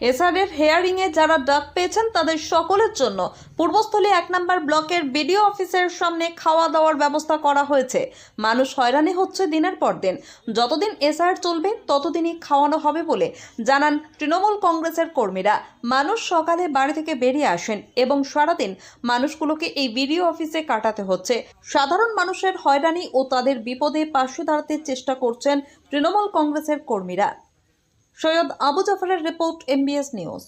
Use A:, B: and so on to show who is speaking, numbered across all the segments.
A: এসআরের হেয়ারিংয়ে যারা ডাক পেয়েছেন তাদের সকলের জন্য পূর্বস্থলী এক নম্বর ব্লকের বিডিও অফিসের সামনে খাওয়া দাওয়ার ব্যবস্থা করা হয়েছে। মানুষ হয়রানি হচ্ছে দিনের পর দিন। যতদিন এসআর চলবে, ততদিনই খাওয়ানো হবে বলে জানান তৃণমূল কংগ্রেসের কর্মীরা। মানুষ সকালে বাড়ি থেকে বেরিয়ে আসেন এবং সারাদিন মানুষগুলোকে এই বিডিও অফিসে কাটাতে হচ্ছে। সাধারণ মানুষের হয়রানি ও তাদের বিপদে পাশে দাঁড়াতে চেষ্টা করছেন তৃণমূল কংগ্রেসের কর্মীরা। সৈয়দ আবু জাফরের রিপোর্ট এমবিএস নিউজ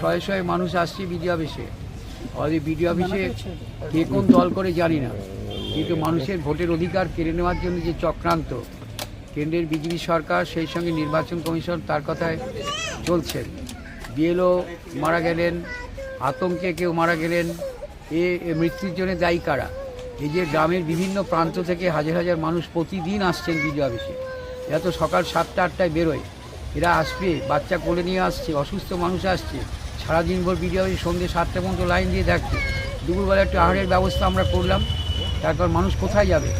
B: শয়ে শয়ে মানুষ আসছে বিডি অফিসে। আমাদের বিডি অফিসে কে কোন দল করে জানি না। কিন্তু মানুষের ভোটের অধিকার কেড়ে নেওয়ার জন্য যে চক্রান্ত, কেন্দ্রের বিজেপি সরকার সেই সঙ্গে নির্বাচন কমিশন তার কথায় চলছেন। বিএলও মারা গেলেন, আতঙ্কে কেউ মারা গেলেন এ মৃত্যুর জন্য দায়ী কারা? এই যে গ্রামের বিভিন্ন প্রান্ত থেকে হাজার হাজার মানুষ প্রতিদিন আসছেন বিডি অফিসে। এরা তো সকাল সাতটা, আটটায় বেরোয়। এরা আসবে, বাচ্চা কোলে নিয়ে আসছে, অসুস্থ মানুষ আসছে। সারাদিন ভোর বিডিও অফিস সন্ধ্যে সাতটা পর্যন্ত লাইন দিয়ে থাকছে দুপুরবেলা একটু আহারের ব্যবস্থা আমরা করলাম। তারপর মানুষ কোথায় যাবে?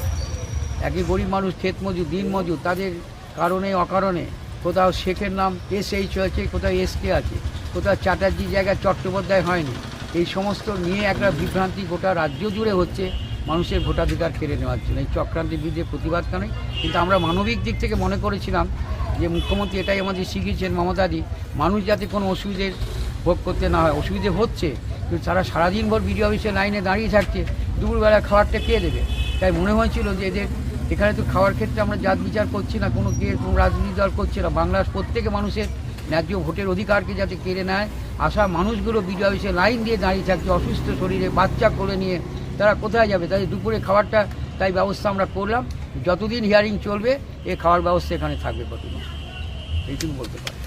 B: একই গরিব মানুষ, ক্ষেত মজুর, দিন মজুর, তাদের কারণে, অকারণে। কোথাও শেখের নাম এস এইচ হয়েছে কোথাও এস কে আছে। কোথাও চ্যাটার্জি জায়গায় চট্টোপাধ্যায় হয়নি। এই সমস্ত নিয়ে একটা বিভ্রান্তি গোটা রাজ্য জুড়ে হচ্ছে মানুষের ভোটাধিকার কেড়ে নেওয়ার জন্য। এই চক্রান্তের বিরুদ্ধে প্রতিবাদ জানাই কিন্তু আমরা মানবিক দিক থেকে মনে করেছিলাম যে মুখ্যমন্ত্রী এটাই আমাদের শিখিয়েছেন মমতাদি মানুষ যাতে কোনো অসুবিধের ভোগ করতে না হয়, অসুবিধে হচ্ছে, কিন্তু তারা সারাদিন ভর বিডিও অফিসে লাইনে দাঁড়িয়ে থাকছে, দুপুরবেলা খাবারটা কে দেবে? তাই মনে হয়েছিল যে এদের এখানে তো খাওয়ার ক্ষেত্রে আমরা জাত বিচার করছি না, কোনো কে কোনো রাজনীতি দল করছে না। বাংলার প্রত্যেকে মানুষের ন্যায্য ভোটের অধিকারকে যাতে কেড়ে নেয় আসা মানুষগুলো বিডিও অফিসে লাইন দিয়ে দাঁড়িয়ে থাকছে, অসুস্থ শরীরে, বাচ্চা করে নিয়ে। তারা কোথায় যাবে? তাদের দুপুরে খাবারটা, তাই ব্যবস্থা আমরা করলাম। যতদিন হিয়ারিং চলবে, এ খাওয়ার ব্যবস্থা এখানে থাকবে প্রতিদিন। এইটুকু বলতে পারি।